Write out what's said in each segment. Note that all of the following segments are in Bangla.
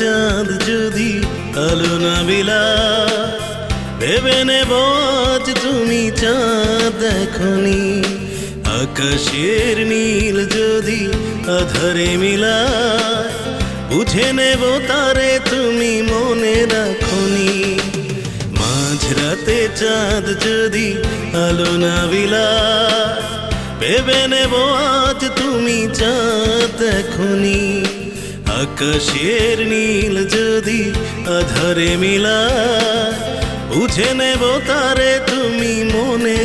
চাঁদ যদি আলো না বিলা ভেবে নেব আজ তুমি চাঁদ দেখনি। আকাশের নীল যদি আধারে মিলা বুঝে নেব তারে তুমি মনে রাখনি। মাঝরাতে চাঁদ যদি আলো না বিলায় ভেবে নেব আজ তুমি চাঁদ দেখনি। আকাশের নীল যদি আধারে মিলা বুঝে নেব তারে তুমি মনে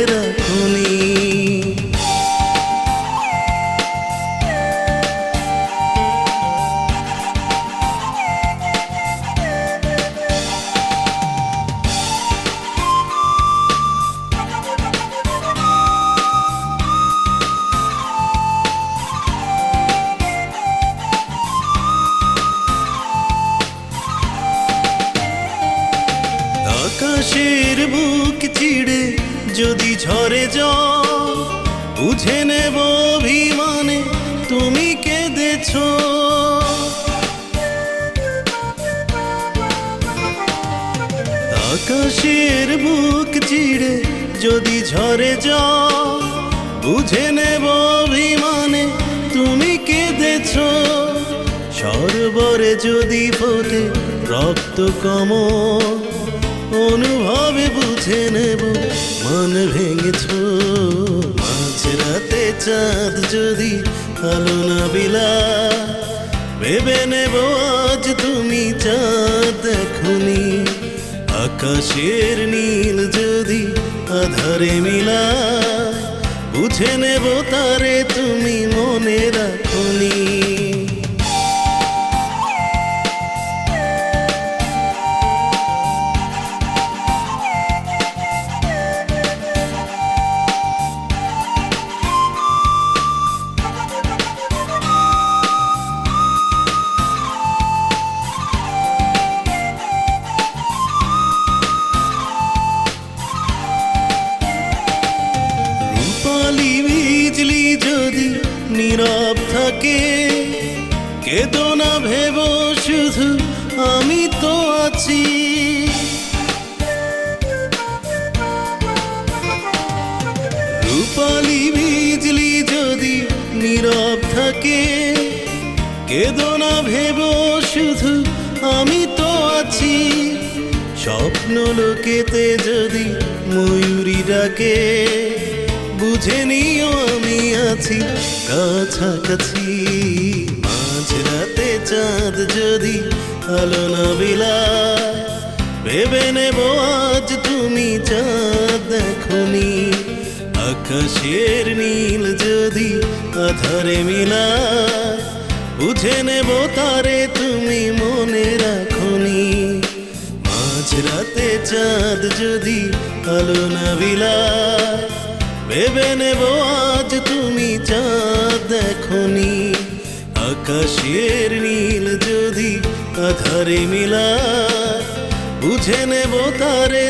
আকাশের বুক চিড়ে যদি ঝরে জল, বুঝে নেব অভিমানে তুমি কেঁদেছ। আকাশের বুক চিড়ে যদি ঝরে জল, বুঝে নেব অভিমানে তুমি কেঁদেছ। সরবরে যদি ফোটে রক্ত কম অনুভবে বুঝে নেব, মন ভেঙেছ মাঝরাতে চাঁদ যদি আলো না বিলা ভেবে নেব আজ তুমি চাঁদ দেখনি আকাশের নীল যদি আধারে মিলা বুঝে নেব তারে নীরব থাকে, কেদো না ভেব, শুধু আমি তো আছি। রূপালি বিজলি যদি নীরব থাকে, কেদো না ভেব, শুধু আমি তো আছি। স্বপ্ন লোকেতে যদি ময়ূরী ডাকে বুঝে নিও আমি আছি কাছাকাছি। মাঝরাতে চাঁদ যদি আলো না বিলায়, ভেবে নেব আজ তুমি চাঁদ দেখনি। আকাশের নীল যদি আধারে মিলায়, বুঝে নেব তারে তুমি মনে রাখনি। মাঝরাতে চাঁদ যদি আলো না বিলায় ভেবে নেব আজ তুমি চাঁদ দেখনি আকাশের নীল যদি আধারে মিলা বুঝে নেব তারে